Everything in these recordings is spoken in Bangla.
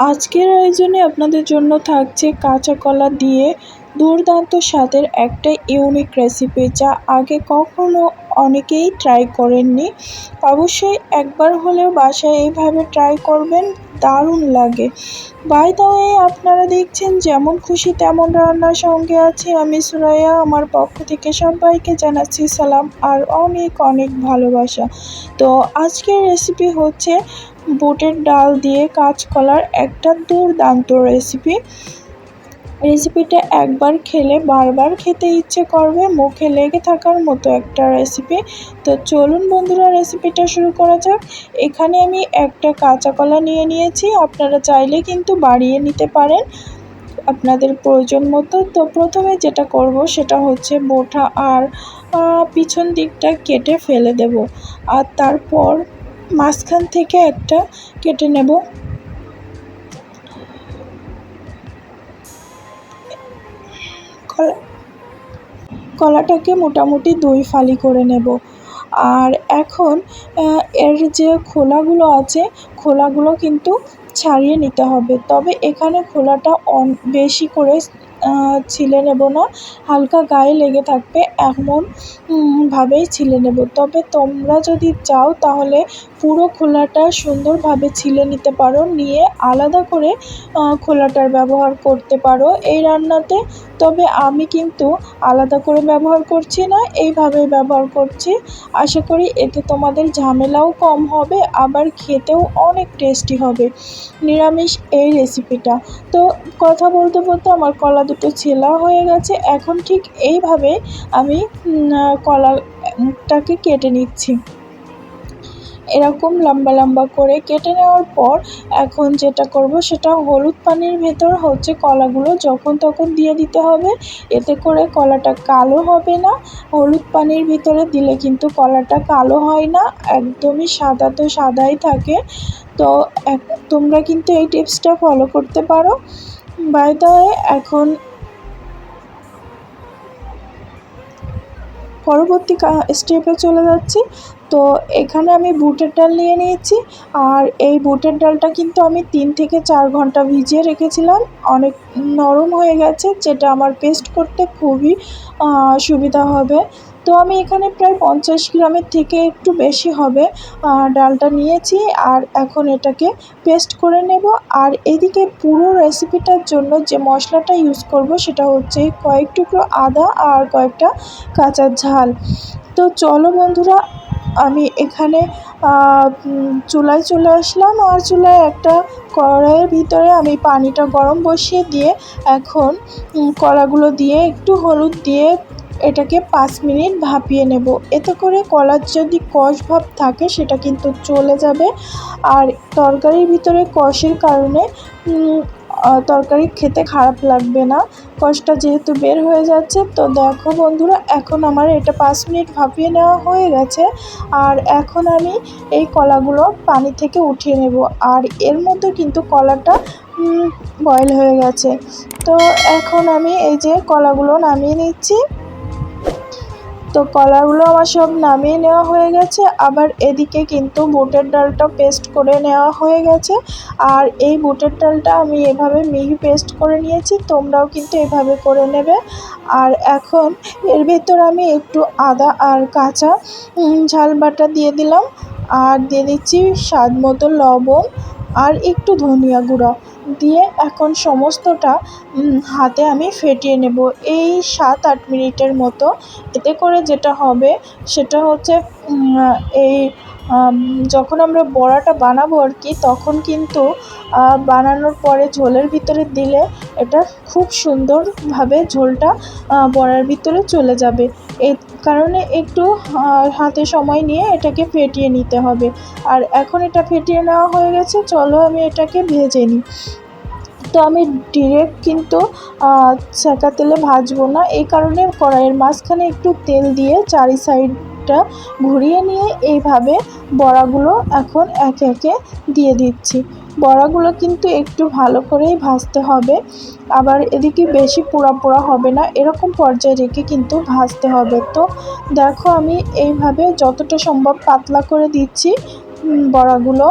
আজকের আয়োজনে আপনাদের জন্য থাকছে কাঁচা কলা দিয়ে দুর্দান্ত স্বাদের একটা ইউনিক রেসিপি যা আগে কখনো অনেকেই ট্রাই করেননি। অবশ্যই একবার হলেও বাসায় এইভাবে ট্রাই করবেন, দারুণ লাগে। বাই ওয়ে আপনারা দেখছেন যেমন খুশি তেমন রান্নার সঙ্গে আছি আমি সুরাইয়া, আমার পক্ষ থেকে সবাইকে জানাচ্ছি সালাম আর অনেক অনেক ভালোবাসা। তো আজকের রেসিপি হচ্ছে বুটের ডাল দিয়ে কাঁচকলার একটা দুর্দান্ত রেসিপি রেসিপিটা একবার খেলে বারবার খেতে ইচ্ছে করবে, মুখে লেগে থাকার মতো একটা রেসিপি তো চলুন বন্ধুরা রেসিপিটা শুরু করা যাক। এখানে আমি একটা কাঁচা কলা নিয়ে নিয়েছি, আপনারা চাইলে কিন্তু বাড়িয়ে নিতে পারেন আপনাদের প্রয়োজন মতো। তো প্রথমে যেটা করব সেটা হচ্ছে বোঠা আর পিছন দিকটা কেটে ফেলে দেব। আর তারপর মাঝখান থেকে একটা কেটে নেব। কলা কলাটাকে মোটামুটি দুই ফালি করে নেব। আর এখন এর যে খোলাগুলো আছে, খোলাগুলো কিন্তু ছাড়িয়ে নিতে হবে। তবে এখানে খোলাটা অন, বেশি করে ছিলে নেব না। হালকা গায়ে লেগে থাকবে। এমন ভাবেই ছিলে নেব। তবে তোমরা যদি চাও তাহলে পুরো খোলাটা সুন্দরভাবে ছিলে নিতে পারো, নিয়ে আলাদা করে খোলাটার ব্যবহার করতে পারো এই রান্নাতে। তবে আমি কিন্তু আলাদা করে ব্যবহার করছি না, এইভাবেই ব্যবহার করছি। আশা করি এতে তোমাদের ঝামেলাও কম হবে, আবার খেতেও অনেক টেস্টি হবে। নিরামিষ এই রেসিপিটা। তো কথা বলতে বলতে আমার কলা দুটো ছেলা হয়ে গেছে, এখন ঠিক এইভাবে আমি কলাটাকে কেটে নিচ্ছি। এরকম লম্বা লম্বা করে কেটে নেওয়ার পর এখন যেটা করব সেটা হলুদ পানির ভেতর হচ্ছে কলাগুলো যখন তখন দিয়ে দিতে হবে। এতে করে কলাটা কালো হবে না। হলুদ পানির ভিতরে দিলে কিন্তু কলাটা কালো হয় না, একদমই সাদা তো সাদাই থাকে। তো তোমরা কিন্তু এই টিপসটা ফলো করতে পারো। বাই এখন পরবর্তী স্টেপে চলে যাচ্ছি। তো এখানে আমি বুটের ডাল নিয়ে নিয়েছি। আর এই বুটের ডালটা কিন্তু আমি তিন থেকে চার ঘণ্টা ভিজিয়ে রেখেছিলাম। অনেক নরম হয়ে গেছে, যেটা আমার পেস্ট করতে খুবই সুবিধা হবে। তো আমি এখানে প্রায় পঞ্চাশ গ্রামের থেকে একটু বেশি হবে ডালটা নিয়েছি আর এখন এটাকে পেস্ট করে নেব। আর এদিকে পুরো রেসিপিটার জন্য যে মশলাটা ইউজ করব সেটা হচ্ছে কয়েক টুকরো আদা আর কয়েকটা কাঁচা ঝাল। তো চলো বন্ধুরা, আমি এখানে চুলায় চলে আসলাম। আর চুলায় একটা কড়াইয়ের ভিতরে আমি পানিটা গরম বসিয়ে দিয়ে এখন কড়াগুলো দিয়ে একটু হলুদ দিয়ে এটাকে পাঁচ মিনিট ভাপিয়ে নেব। এতে করে কলার যদি কষ ভাব থাকে, সেটা কিন্তু চলে যাবে। আর তরকারির ভিতরে কষের কারণে তরকারি খেতে খারাপ লাগবে না। কষটা যেহেতু বের হয়ে যাচ্ছে, তো দেখো বন্ধুরা, এখন আমার এটা পাঁচ মিনিট ভাপিয়ে নেওয়া হয়ে গেছে। আর এখন আমি এই কলাগুলো পানি থেকে উঠিয়ে নেব। আর এর মধ্যে কিন্তু কলাটা বয়েল হয়ে গেছে। তো এখন আমি এই যে কলাগুলো নামিয়ে নিচ্ছি। তো কলাগুলো আমার সব নামিয়ে নেওয়া হয়ে গেছে। আবার এদিকে কিন্তু বুটের ডালটা পেস্ট করে নেওয়া হয়ে গেছে। আর এই বুটের ডালটা আমি এভাবে মিহি পেস্ট করে নিয়েছি, তোমরাও কিন্তু এভাবে করে নেবে। আর এখন এর ভেতর আমি একটু আদা আর কাঁচা ঝাল বাটা দিয়ে দিলাম। আর দিয়ে দিচ্ছি স্বাদ মতো লবণ আর একটু ধনিয়া গুঁড়া। দিয়ে এখন সমস্তটা হাতে আমি ফেটিয়ে নেব। এই সাত আট মিনিটের মতো এতে করে যেটা হবে, সেটা হচ্ছে এই যখন আমরা বড়াটা বানাবো আর কি, তখন কিন্তু বানানোর পরে ঝোলের ভিতরে দিলে এটা খুব সুন্দরভাবে ঝোলটা বড়ার ভিতরে চলে যাবে। এ কারণে একটু হাতে সময় নিয়ে এটাকে ফেটিয়ে নিতে হবে। আর এখন এটা ফেটিয়ে নেওয়া হয়ে গেছে, চলো আমি এটাকে ভেজে নিই। তো আমি ডিরেক্ট কিন্তু সেকা তেলে ভাজবো না, এই কারণে কড়াইয়ের মাঝখানে একটু তেল দিয়ে চারি সাইডটা ঘুরিয়ে নিয়ে এইভাবে বড়াগুলো এখন একে একে দিয়ে দিচ্ছি। বড়াগুলো কিন্তু একটু ভালো করেই ভাজতে হবে। আবার এদিকে বেশি পোড়া পোড়া হবে না, এরকম পর্যায়ে রেখে কিন্তু ভাজতে হবে। তো দেখো আমি এইভাবে যতটা সম্ভব পাতলা করে দিচ্ছি বড়াগুলো।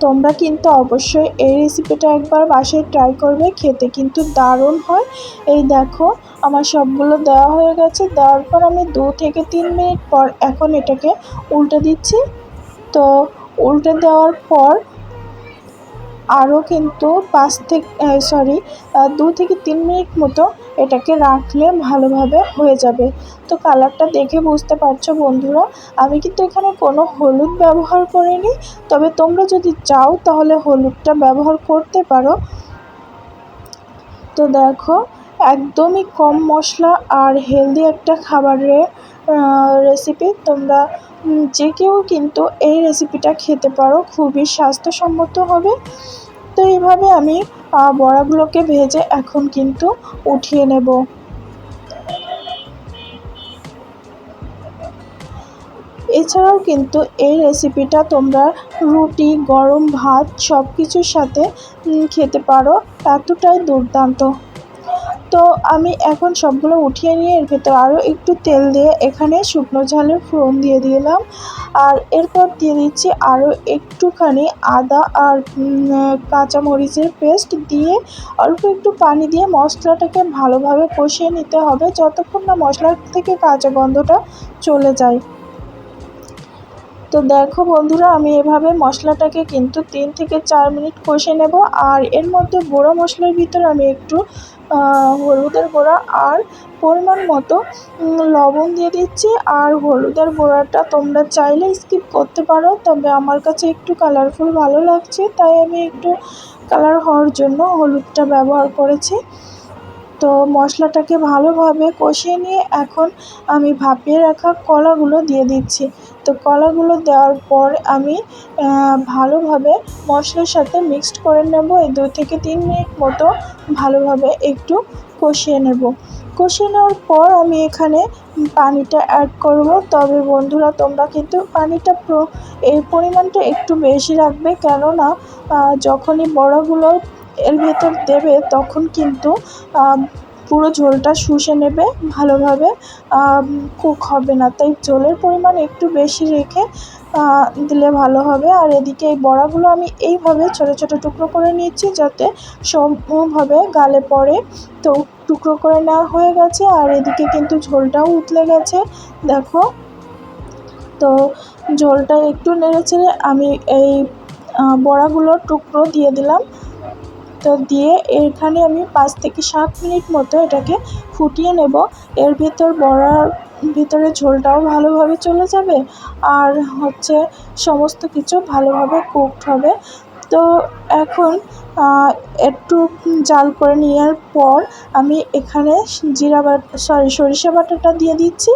তোমরা কিন্তু অবশ্যই এই রেসিপিটা একবার বাসায় ট্রাই করবে, খেতে কিন্তু দারুণ হয়। এই দেখো, আমার সবগুলো দেওয়া হয়ে গেছে, দেওয়ার পর আমি দু থেকে তিন মিনিট পর এখন এটাকে উল্টে দিচ্ছি। তো উল্টে দেওয়ার পর আরও কিন্তু পাঁচ থেকে সরি দু থেকে তিন মিনিট মতো এটাকে রাখলে ভালোভাবে হয়ে যাবে। তো কালারটা দেখে বুঝতে পারছ বন্ধুরা, আমি কিন্তু এখানে কোনো হলুদ ব্যবহার করিনি। তবে তোমরা যদি চাও তাহলে হলুদটা ব্যবহার করতে পারো। তো দেখো একদমই কম মশলা আর হেলদি একটা খাবারের রেসিপি তোমরা যে কেউ কিন্তু এই রেসিপিটা খেতে পারো, খুবই স্বাস্থ্যসম্মত হবে। তো এইভাবে আমি বড়াগুলোকে ভেজে এখন কিন্তু উঠিয়ে নেব। এছাড়াও কিন্তু এই রেসিপিটা তোমরা রুটি, গরম ভাত সব কিছুর সাথে খেতে পারো, এতটাই দুর্দান্ত। তো আমি এখন সবগুলো উঠিয়ে নিয়ে এর ভেতর আরও একটু তেল দিয়ে এখানে শুকনো ঝালের ফোড়ন দিয়ে দিলাম। আর এরপর দিয়ে দিচ্ছি আরও একটুখানি আদা আর কাঁচামরিচের পেস্ট দিয়ে অল্প একটু পানি দিয়ে মশলাটাকে ভালোভাবে কষিয়ে নিতে হবে যতক্ষণ না মশলার থেকে কাঁচা গন্ধটা চলে যায়। তো দেখো বন্ধুরা, আমি এভাবে মশলাটাকে কিন্তু তিন থেকে চার মিনিট কষে নেব। আর এর মধ্যে গুঁড়ো মশলার ভিতর আমি একটু হলুদের গুঁড়া আর পরিমাণ মতো লবণ দিয়ে দিচ্ছি। আর হলুদের গুঁড়াটা তোমরা চাইলে স্কিপ করতে পারো, তবে আমার কাছে একটু কালারফুল ভালো লাগছে, তাই আমি একটু কালার হওয়ার জন্য হলুদটা ব্যবহার করেছি। তো মশলাটাকে ভালোভাবে কষিয়ে নিয়ে এখন আমি ভাপিয়ে রাখা কলাগুলো দিয়ে দিচ্ছি। তো কলাগুলো দেওয়ার পর আমি ভালোভাবে মশলার সাথে মিক্সড করে নেব। এই দু থেকে তিন মিনিট মতো ভালোভাবে একটু কষিয়ে নেব। কষিয়ে নেওয়ার পর আমি এখানে পানিটা অ্যাড করব। তবে বন্ধুরা, তোমরা কিন্তু পানিটা এই পরিমাণটা একটু বেশি রাখবে। কেননা যখনই বড়াগুলো এর ভেতর দেবে, তখন কিন্তু পুরো ঝোলটা শুষে নেবে ভালোভাবে কুক হবে না। তাই ঝোলের পরিমাণ একটু বেশি রেখে দিলে ভালো হবে। আর এদিকে এই বড়াগুলো আমি এইভাবে ছোটো ছোটো টুকরো করে নিচ্ছি যাতে সমভাবে গালে পড়ে। তো টুকরো করে নেওয়া হয়ে গেছে। আর এদিকে কিন্তু ঝোলটাও উতলে গেছে। দেখো। তো ঝোলটা একটু নেড়ে চেড়ে আমি এই বড়াগুলোর টুকরো দিয়ে দিলাম। তো দিয়ে এখানে আমি পাঁচ থেকে সাত মিনিট মতো এটাকে ফুটিয়ে নেব। এর ভিতর বড়ার ভিতরে ঝোলটাও ভালোভাবে চলে যাবে আর হচ্ছে সমস্ত কিছু ভালোভাবে কুকড হবে। তো এখন একটু জাল করে নেওয়ার পর আমি এখানে জিরা বাটা সরি সরিষা বাটাটা দিয়ে দিচ্ছি।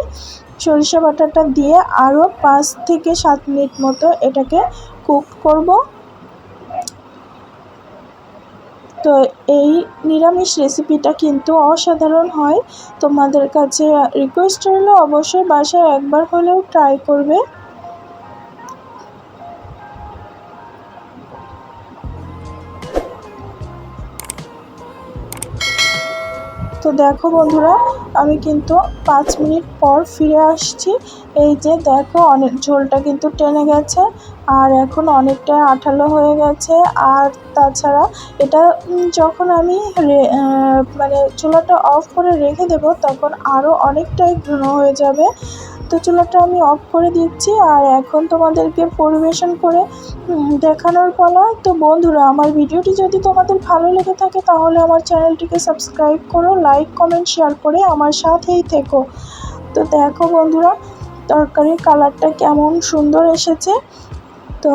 সরিষা বাটাটা দিয়ে আরও পাঁচ থেকে সাত মিনিট মতো এটাকে কুক করব। তো এই নিরামিষ রেসিপিটা কিন্তু অসাধারণ হয়। তোমাদের কাছে রিকোয়েস্ট রইল, অবশ্যই বাসায় একবার হলেও ট্রাই করবে। তো দেখো বন্ধুরা, আমি কিন্তু পাঁচ মিনিট পর ফিরে আসছি। এই যে দেখো, অনেক ঝোলটা কিন্তু টেনে গেছে, আর এখন অনেকটাই আঠালো হয়ে গেছে। আর তাছাড়া এটা যখন আমি মানে চুলাটা অফ করে রেখে দেব, তখন আরও অনেকটাই ঘন হয়ে যাবে। তো চুলাটা আমি অফ করে দিচ্ছি আর এখন তোমাদেরকে পরিবেশন করে দেখানোর পালা। তো বন্ধুরা, আমার ভিডিওটি যদি তোমাদের ভালো লেগে থাকে তাহলে আমার চ্যানেলটিকে সাবস্ক্রাইব করো লাইক কমেন্ট শেয়ার করে আমার সাথেই থেকো। তো দেখো বন্ধুরা, তরকারির কালারটা কেমন সুন্দর এসেছে। তো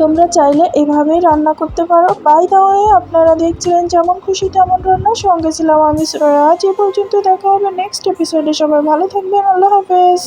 তোমরা চাইলে এভাবেই রান্না করতে পারো। বাই দা ওয়ে আপনারা দেখছিলেন যেমন খুশি তেমন রান্না সঙ্গে ছিলাম আমি আজ এ পর্যন্ত দেখা হবে নেক্সট এপিসোডে সবাই ভালো থাকবেন, আল্লাহ হাফেজ।